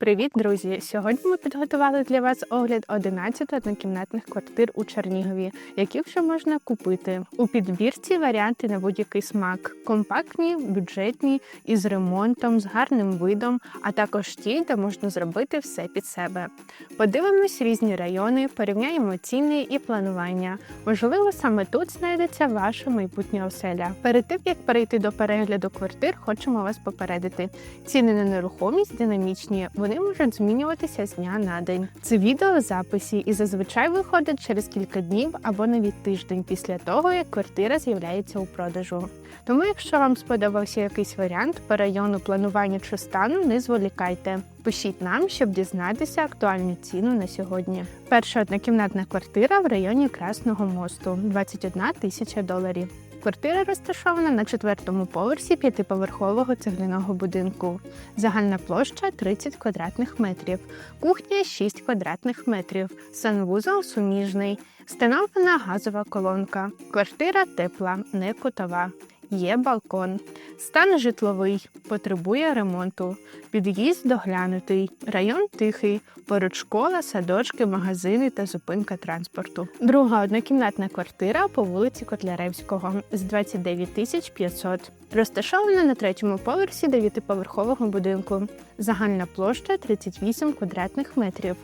Привіт, друзі! Сьогодні ми підготували для вас огляд 11 однокімнатних квартир у Чернігові, які вже можна купити. У підбірці варіанти на будь-який смак: компактні, бюджетні, із ремонтом, з гарним видом, а також ті, де можна зробити все під себе. Подивимось різні райони, порівняємо ціни і планування. Можливо, саме тут знайдеться ваша майбутня оселя. Перед тим як перейти до перегляду квартир, хочемо вас попередити. Ціни на нерухомість динамічні. Вони можуть змінюватися з дня на день. Це відео записі і зазвичай виходить через кілька днів або навіть тиждень після того, як квартира з'являється у продажу. Тому, якщо вам сподобався якийсь варіант по району планування чи стану, не зволікайте. Пишіть нам, щоб дізнатися актуальну ціну на сьогодні. Перша однокімнатна квартира в районі Красного мосту 21 тисяча доларів. Квартира розташована на четвертому поверсі п'ятиповерхового цегляного будинку. Загальна площа 30 квадратних метрів, кухня 6 квадратних метрів, санвузол суміжний, встановлена газова колонка. Квартира тепла, не кутова. Є балкон. Стан житловий, потребує ремонту. Під'їзд доглянутий, район тихий, поруч школа, садочки, магазини та зупинка транспорту. Друга однокімнатна квартира по вулиці Котляревського з 29 тисяч 500. Розташована на третьому поверсі дев'ятиповерхового будинку. Загальна площа 38 квадратних метрів.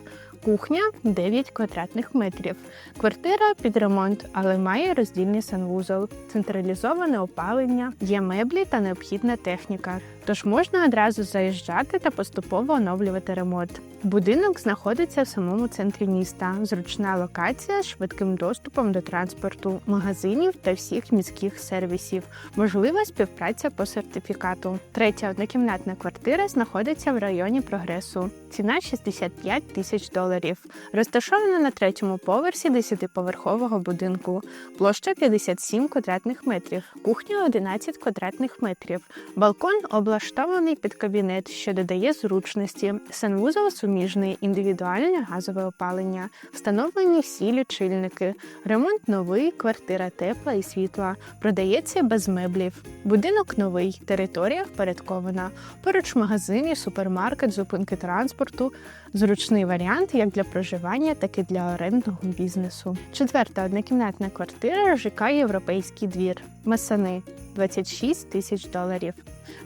Кухня 9 квадратних метрів. Квартира під ремонт, але має роздільний санвузол, централізоване опалення, є меблі та необхідна техніка. Тож можна одразу заїжджати та поступово оновлювати ремонт. Будинок знаходиться в самому центрі міста. Зручна локація з швидким доступом до транспорту, магазинів та всіх міських сервісів. Можлива співпраця по сертифікату. Третя однокімнатна квартира знаходиться в районі прогресу. Ціна 65 тисяч доларів. Розташована на третьому поверсі 10-поверхового будинку. Площа 57 квадратних метрів, кухня 11 квадратних метрів, балкон облаштований під кабінет, що додає зручності, санвузол суміжний, індивідуальне газове опалення, встановлені всі лічильники, ремонт новий, квартира тепла і світла, продається без меблів. Будинок новий, територія впорядкована. Поруч магазини, супермаркет, зупинки транспорту. Зручний варіант як для проживання, так і для орендного бізнесу. Четверта однокімнатна квартира ЖК Європейський двір. Масани 26 тисяч доларів.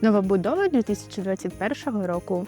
Новобудова 2021 року.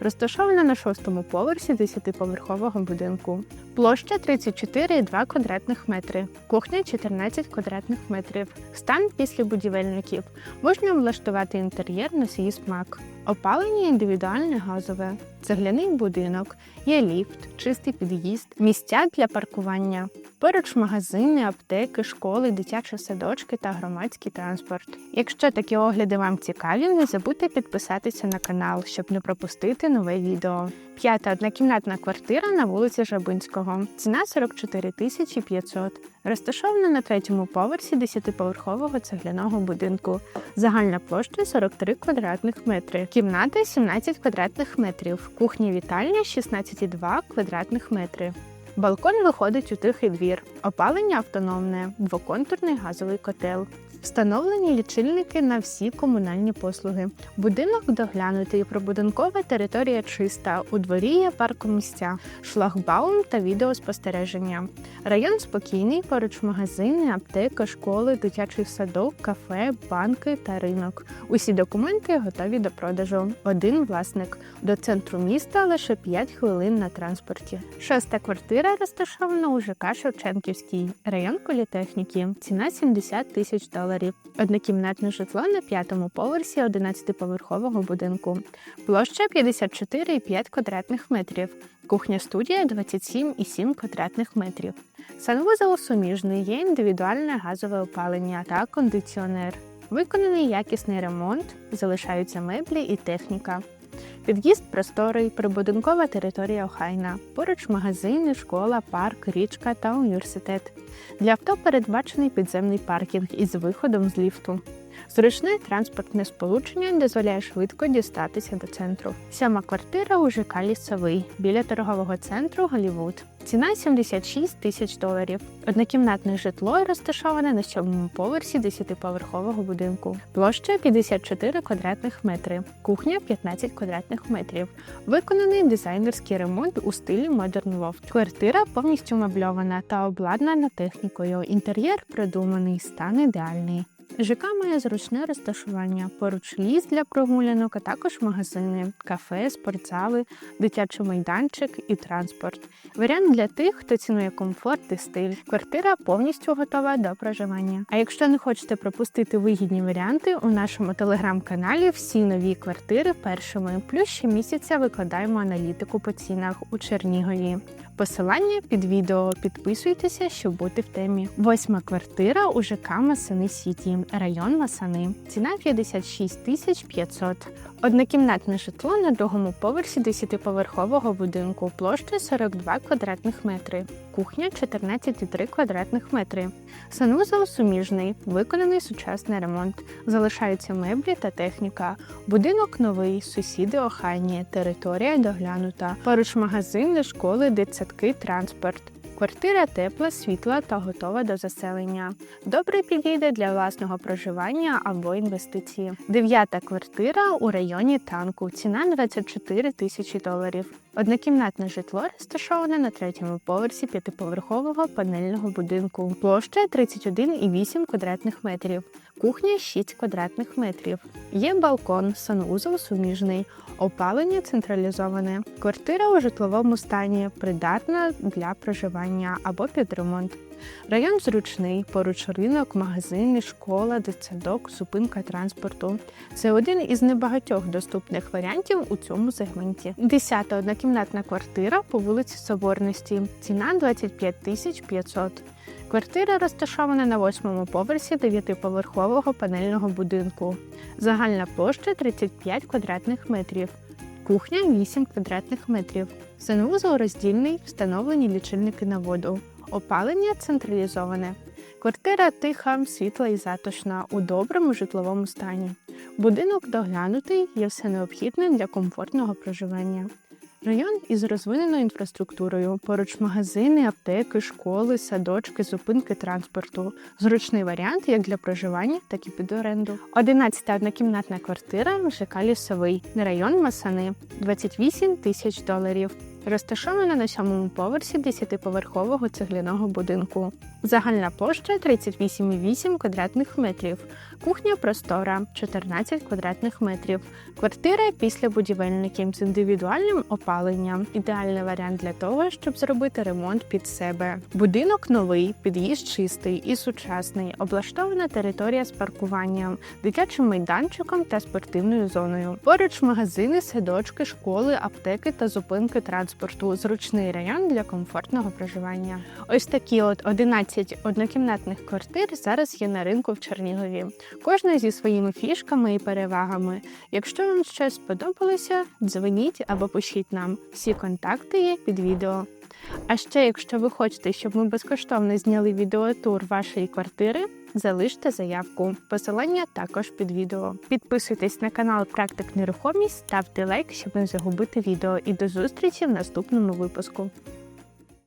Розташована на шостому поверсі 10-поверхового будинку. Площа 34,2 квадратних метри, кухня 14 квадратних метрів. Стан після будівельників. Можна влаштувати інтер'єр на свій смак. Опалення індивідуальне газове, цегляний будинок, є ліфт, чистий під'їзд, місця для паркування. Поруч магазини, аптеки, школи, дитячі садочки та громадський транспорт. Якщо такі огляди вам цікаві, не забудьте підписатися на канал, щоб не пропустити нове відео. П'ята однокімнатна квартира на вулиці Жабинського. Ціна 44 тисячі 500. Розташована на третьому поверсі 10-поверхового цегляного будинку. Загальна площа 43 квадратних метри. Кімната 17 квадратних метрів. Кухня вітальня 16,2 квадратних метри. Балкон виходить у тихий двір. Опалення автономне, двоконтурний газовий котел. Встановлені лічильники на всі комунальні послуги. Будинок доглянутий, прибудинкова територія чиста. У дворі є паркомісця, шлагбаум та відеоспостереження. Район спокійний, поруч магазини, аптека, школи, дитячий садок, кафе, банки та ринок. Усі документи готові до продажу. Один власник. До центру міста лише 5 хвилин на транспорті. Шоста квартира розташована у ЖК Шевченківський, район політехніки. Ціна 70 тисяч доларів. Однокімнатне житло на п'ятому поверсі 11-поверхового будинку. Площа 54,5 квадратних метрів. Кухня студія 27,7 квадратних метрів. Санвузол суміжний, є індивідуальне газове опалення та кондиціонер. Виконаний якісний ремонт, залишаються меблі і техніка. Під'їзд просторий, прибудинкова територія охайна. Поруч магазини, школа, парк, річка та університет. Для авто передбачений підземний паркінг із виходом з ліфту. Зручне транспортне сполучення дозволяє швидко дістатися до центру. Сьома квартира у ЖК Лісовий біля торгового центру Голівуд. Ціна 76 тисяч доларів. Однокімнатне житло розташоване на сьомому поверсі 10-поверхового будинку. Площа 54 квадратних метри, кухня 15 квадратних метрів. Виконаний дизайнерський ремонт у стилі Modern Loft. Квартира повністю мебльована та обладнана технікою. Інтер'єр продуманий, стан ідеальний. ЖК має зручне розташування, поруч ліс для прогулянок, а також магазини, кафе, спортзали, дитячий майданчик і транспорт. Варіант для тих, хто цінує комфорт і стиль. Квартира повністю готова до проживання. А якщо не хочете пропустити вигідні варіанти, у нашому телеграм-каналі всі нові квартири першими. Плюс щомісяця викладаємо аналітику по цінах у Чернігові. Посилання під відео підписуйтеся, щоб бути в темі. Восьма квартира у ЖК Масани Сіті, район Масани. Ціна 56 тисяч 500. Однокімнатне житло на другому поверсі 10-поверхового будинку, площа 42 квадратних метри, кухня 14,3 квадратних метри. Санузел суміжний, виконаний сучасний ремонт. Залишаються меблі та техніка. Будинок новий, сусіди охайні, територія доглянута. Поруч магазини, школи, дитсадки, транспорт. Квартира тепла, світла та готова до заселення. Добре підійде для власного проживання або інвестиції. Дев'ята квартира у районі танку. Ціна 24 тисячі доларів. Однокімнатне житло розташоване на третьому поверсі п'ятиповерхового панельного будинку. Площа 31,8 квадратних метрів. Кухня 6 квадратних метрів. Є балкон, санвузол суміжний, опалення централізоване. Квартира у житловому стані, придатна для проживання або під ремонт. Район зручний, поруч ринок, магазини, школа, дитсадок, зупинка транспорту. Це один із небагатьох доступних варіантів у цьому сегменті. Десята однокімнатна квартира по вулиці Соборності. Ціна 25 тисяч 500. Квартира розташована на восьмому поверсі дев'ятиповерхового панельного будинку. Загальна площа 35 квадратних метрів. Кухня 8 квадратних метрів. Санвузол роздільний, встановлені лічильники на воду. Опалення централізоване. Квартира тиха, світла і затишна у доброму житловому стані. Будинок доглянутий, є все необхідне для комфортного проживання. Район із розвиненою інфраструктурою, поруч магазини, аптеки, школи, садочки, зупинки транспорту. Зручний варіант як для проживання, так і під оренду. 11 однокімнатна квартира в ЖК Лісовий, район Масани, 28 тисяч доларів. Розташована на сьомому поверсі 10-поверхового цегляного будинку. Загальна площа 38,8 квадратних метрів. Кухня простора 14 квадратних метрів. Квартира після будівельників з індивідуальним опаленням. Ідеальний варіант для того, щоб зробити ремонт під себе. Будинок новий, під'їзд чистий і сучасний. Облаштована територія з паркуванням, дитячим майданчиком та спортивною зоною. Поруч магазини, садочки, школи, аптеки та зупинки транспорту. Зручний район для комфортного проживання. Ось такі от 11 однокімнатних квартир зараз є на ринку в Чернігові. Кожна зі своїми фішками і перевагами. Якщо вам щось сподобалося, дзвоніть або пишіть нам. Всі контакти є під відео. А ще, якщо ви хочете, щоб ми безкоштовно зняли відеотур вашої квартири, залиште заявку. Посилання також під відео. Підписуйтесь на канал Практик Нерухомість, ставте лайк, щоб не загубити відео. І до зустрічі в наступному випуску.